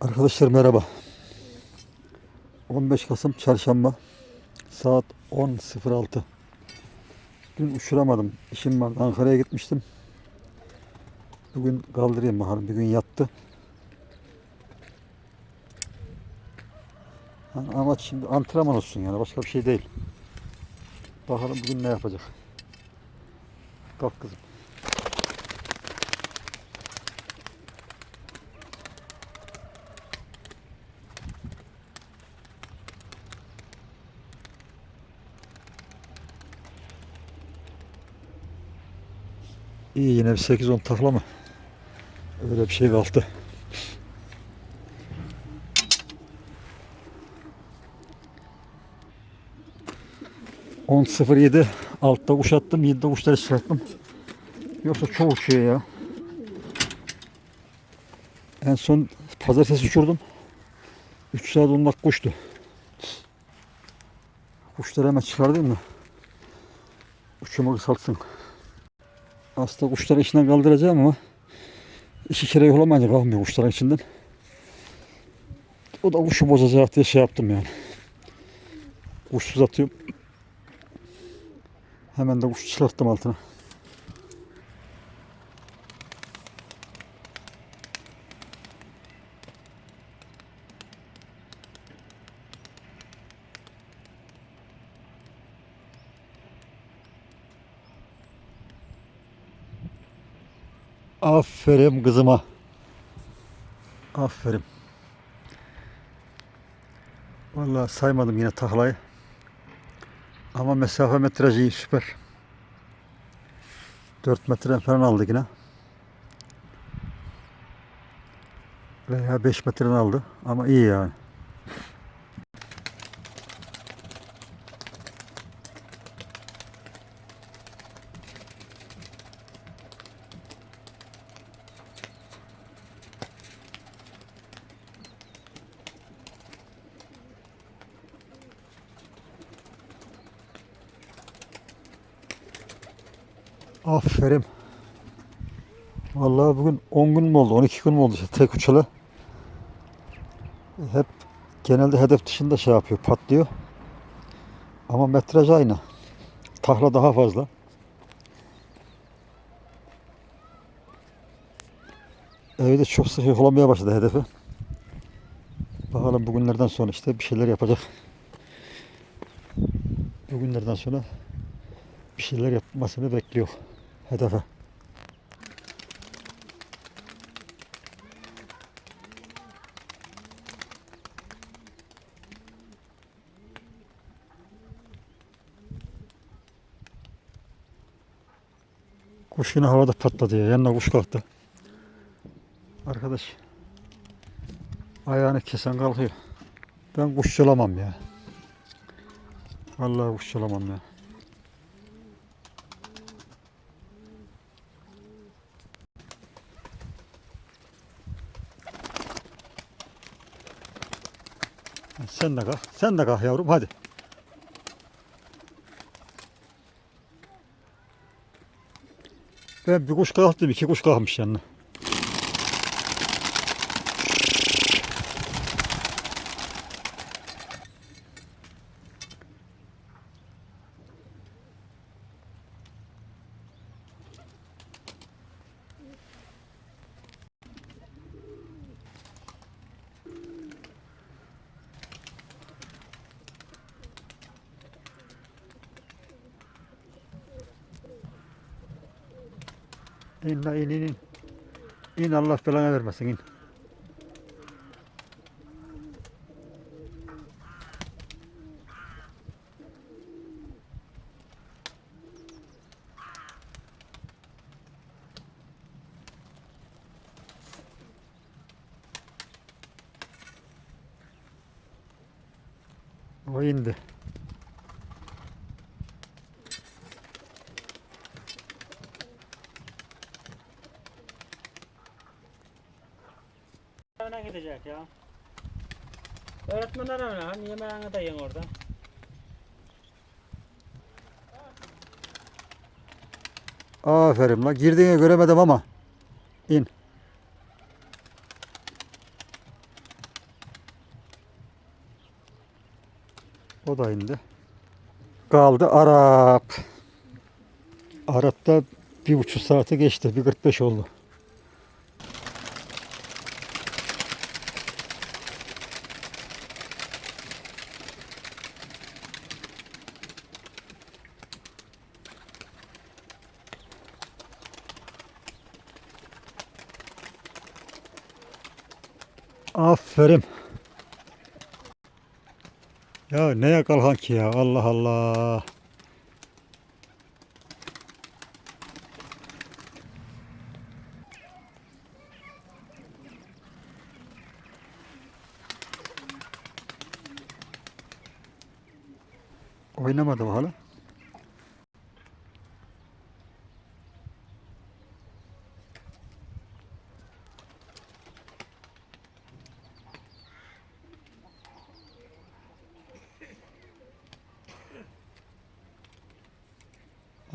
Arkadaşlar merhaba. 15 Kasım Çarşamba saat 10.06. Dün uçuramadım. İşim vardı. Ankara'ya gitmiştim. Bugün kaldırayım bakalım. Bir gün yattı. Yani amaç şimdi antrenman olsun yani. Başka bir şey değil. Bakalım bugün ne yapacak. Kalk kızım. İyi yine bir 8-10 takla mı? Öyle bir şey kalktı. On sıfır yedi altta kuş attım, 7'de kuşları çıkarttım. Yoksa çok uçuyor ya. En son pazartesi uçurdum. 3 saat 10 dakika uçtu. Kuşları hemen çıkardım da uçumu kısaltsın. Aslında kuşları içinden kaldıracağım ama iki kere yollamayınca kalkmıyor kuşların içinden. O da kuşu bozacak diye şey yaptım yani. Kuşsuz atıyorum. Hemen de kuşu çıkarttım altına. Aferin kızıma. Aferin. Vallahi saymadım yine taklayı. Ama mesafe metrajı iyi süper. 4 metre falan aldı yine. Veya 5 metreden aldı. Ama iyi yani. Aferin. Vallahi bugün 10 gün mü oldu? 12 gün mü oldu? işte tek uçalı. Hep genelde hedef dışında şey yapıyor, patlıyor. Ama metraj aynı. Tahla daha fazla. Evde çok sık yakalamaya başladı hedefi. Bakalım bugünlerden sonra işte bir şeyler yapacak. Bugünlerden sonra bir şeyler yapmasını bekliyor hedefe. Kuş yine havada patladı ya. Yanına kuş kalktı. Arkadaş. Ayağını kesen kalkıyor. Ben kuşçulamam ya. Vallahi kuşçulamam ya. Sen de kalk. Sen de kalk yavrum hadi. Ben bir kuş kalktım, iki kuş kalkmış yanına. İn la in in in. İn Allah belanı vermesin in. O indi. öne gidecek ya. Öğretmenler öne. Hani yemeğini de yiyin orada. Aferin la. Girdiğini göremedim ama. İn. O da indi. Kaldı Arap. Arap'ta bir buçuk saati geçti. Bir 45 oldu. Aferin. Ya neye kalkan ki ya Allah Allah. Oynamadı hala?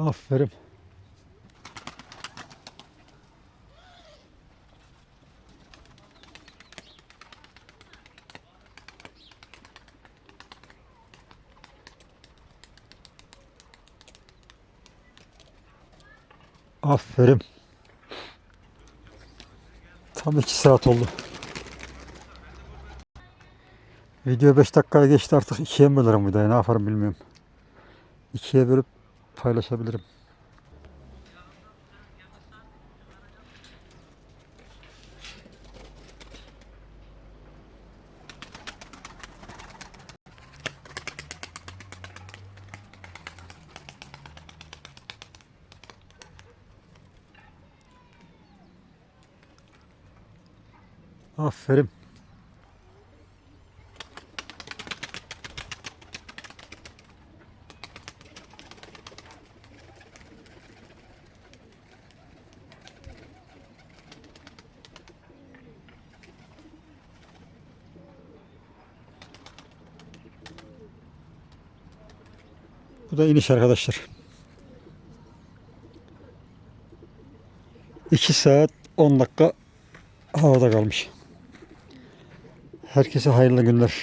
Aferin. Aferin. Tam iki saat oldu. Video 5 dakikaya geçti artık ikiye mi bölerim videoyu ne yaparım bilmiyorum. İkiye bölüp paylaşabilirim. Aferin. Bu da iniş arkadaşlar. 2 saat 10 dakika havada kalmış. Herkese hayırlı günler.